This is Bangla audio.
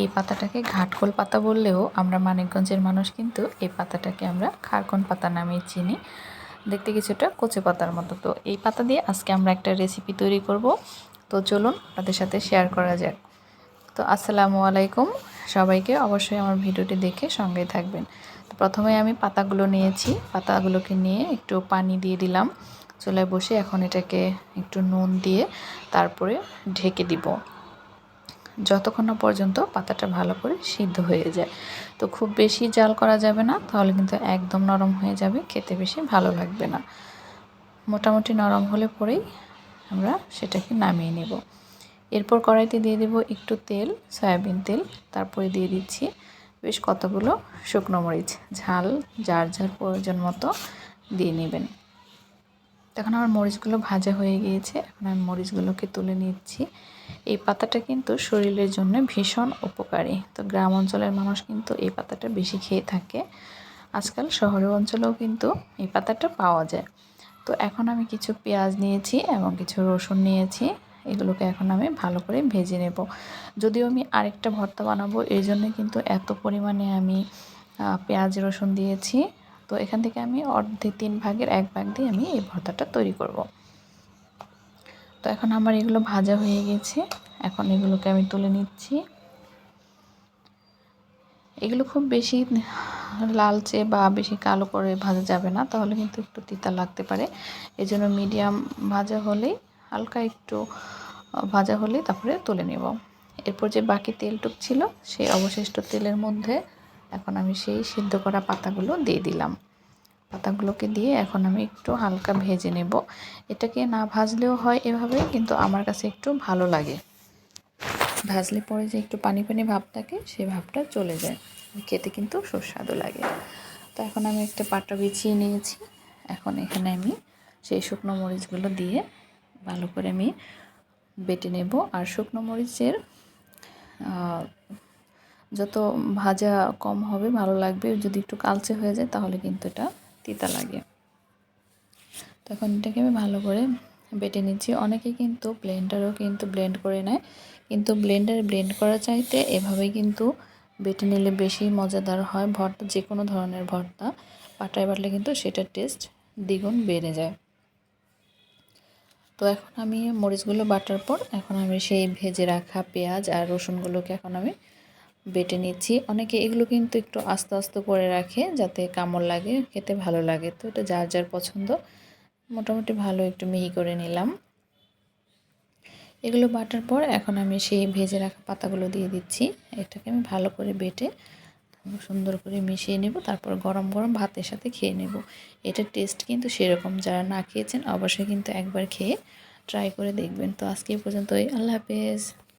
এই পাতাটাকে ঘাটকোল পাতা বললেও আমরা মানিকগঞ্জের মানুষ কিন্তু এই পাতাটাকে আমরা খারকন পাতা নামে চিনি। দেখতে কিছুটা কচু পাতার মতো। তো এই পাতা দিয়ে আজকে আমরা একটা রেসিপি তৈরি করব। তো চলুন আপনাদের সাথে শেয়ার করা যাক। তো আসসালামু আলাইকুম। সবাইকে অবশ্যই আমার ভিডিওটি দেখে সঙ্গে থাকবেন। তো প্রথমে আমি পাতাগুলো নিয়েছি। পাতাগুলোকে নিয়ে একটু পানি দিয়ে দিলাম। চুলায় বসে এখন এটাকে একটু নুন দিয়ে তারপরে ঢেকে দিব। যতক্ষণ না পর্যন্ত পাতাটা ভালো করে সিদ্ধ হয়ে যায়। তো খুব বেশি জাল করা যাবে না, তাহলে কিন্তু একদম নরম হয়ে যাবে, খেতে বেশি ভালো লাগবে না। মোটামুটি নরম হলে পরেই আমরা সেটাকে নামিয়ে নেব। এরপর কড়াইতে দিয়ে দেব একটু তেল, সয়াবিন তেল, তারপরে দিয়ে দিচ্ছি বেশ কতগুলো শুকনো মরিচ। ঝাল, যার যার প্রয়োজন মতো দিয়ে নেবেন। এখন আমার মরিচগুলো ভাজা হয়ে গিয়েছে। এখন আমি মরিচগুলোকে তুলে নিচ্ছি। এই পাতাটা কিন্তু শরীরের জন্য ভীষণ উপকারী। তো গ্রাম অঞ্চলের মানুষ কিন্তু এই পাতাটা বেশি খেয়ে থাকে। আজকাল শহরের অঞ্চলেও কিন্তু এই পাতাটা পাওয়া যায়। তো এখন আমি কিছু পেঁয়াজ নিয়েছি এবং কিছু রসুন নিয়েছি। এগুলোকে এখন আমি ভালো করে ভেজে নেব। যদিও আমি আরেকটা ভর্তা বানাবো এই জন্য কিন্তু এত পরিমাণে আমি পেঁয়াজ, রসুন দিয়েছি। তো এখান থেকে আমি অর্ধেক তিন ভাগের এক ভাগ দিয়ে আমি এই ভর্তাটা তৈরি করব। তো এখন আমার এগুলো ভাজা হয়ে গেছে। এখন এগুলোকে আমি তুলে নিচ্ছি। এগুলো খুব বেশি লালচে বা বেশি কালো করে ভাজা যাবে না, তাহলে কিন্তু একটু তিতা লাগতে পারে। এই জন্য মিডিয়াম ভাজা হলেই, হালকা একটু ভাজা হলেই তারপরে তুলে নেব। এরপর যে বাকি তেলটুক ছিল, সেই অবশিষ্ট তেলের মধ্যে এখন আমি সেই সিদ্ধ করা পাতাগুলো দিয়ে দিলাম। পাতাগুলোকে দিয়ে এখন আমি একটু হালকা ভেজে নেব। এটাকে না ভাজলেও হয় এভাবে, কিন্তু আমার কাছে একটু ভালো লাগে। ভাজলে পরে যে একটু পানি পানি ভাব থাকে সেই ভাবটা চলে যায়। খেতে কিন্তু সুস্বাদু লাগে। তো এখন আমি একটা পাটা বিছিয়ে নিয়েছি। এখন এখানে আমি সেই শুকনো মরিচগুলো দিয়ে ভালো করে আমি বেটে নেব। আর শুকনো মরিচের যত ভাজা কম হবে, ভালো লাগবে। যদি একটু কালচে হয়ে যায়, তাহলে কিন্তু এটা তিতা লাগে। তখন এটাকে আমি ভালো করে বেটে নিচ্ছি। অনেকে কিন্তু ব্লেন্ডারও কিন্তু ব্লেন্ড করে নেয়। কিন্তু ব্লেন্ডারে ব্লেন্ড করা চাইতে এভাবে কিন্তু বেটে নিলে বেশি মজাদার হয়। ভর্তা যে কোনো ধরনের ভর্তা, পাটায় বাটলে কিন্তু সেটার টেস্ট দ্বিগুণ বেড়ে যায়। তো এখন আমি মরিচগুলো বাটার পর, এখন আমি সেই ভেজে রাখা পেঁয়াজ আর রসুনগুলোকে এখন আমি বেটে নিচ্ছি। অনেকে এগুলো কিন্তু একটু আস্তে আস্তে করে রাখে যাতে কামড় লাগে, খেতে ভালো লাগে। তো এটা যার যার পছন্দ, মোটামুটি ভালো একটু মিহি করে নিলাম। এগুলো বাটার পর এখন আমি সেই ভেজে রাখা পাতাগুলো দিয়ে দিচ্ছি। এটাকে আমি ভালো করে বেটে সুন্দর করে মিশিয়ে নেব, তারপর গরম গরম ভাতের সাথে খেয়ে নেব। এটার টেস্ট কিন্তু সেরকম, যারা না খেয়েছেন অবশ্যই কিন্তু একবার খেয়ে ট্রাই করে দেখবেন। তো আজকে পর্যন্তই, আল্লাহ হাফেজ।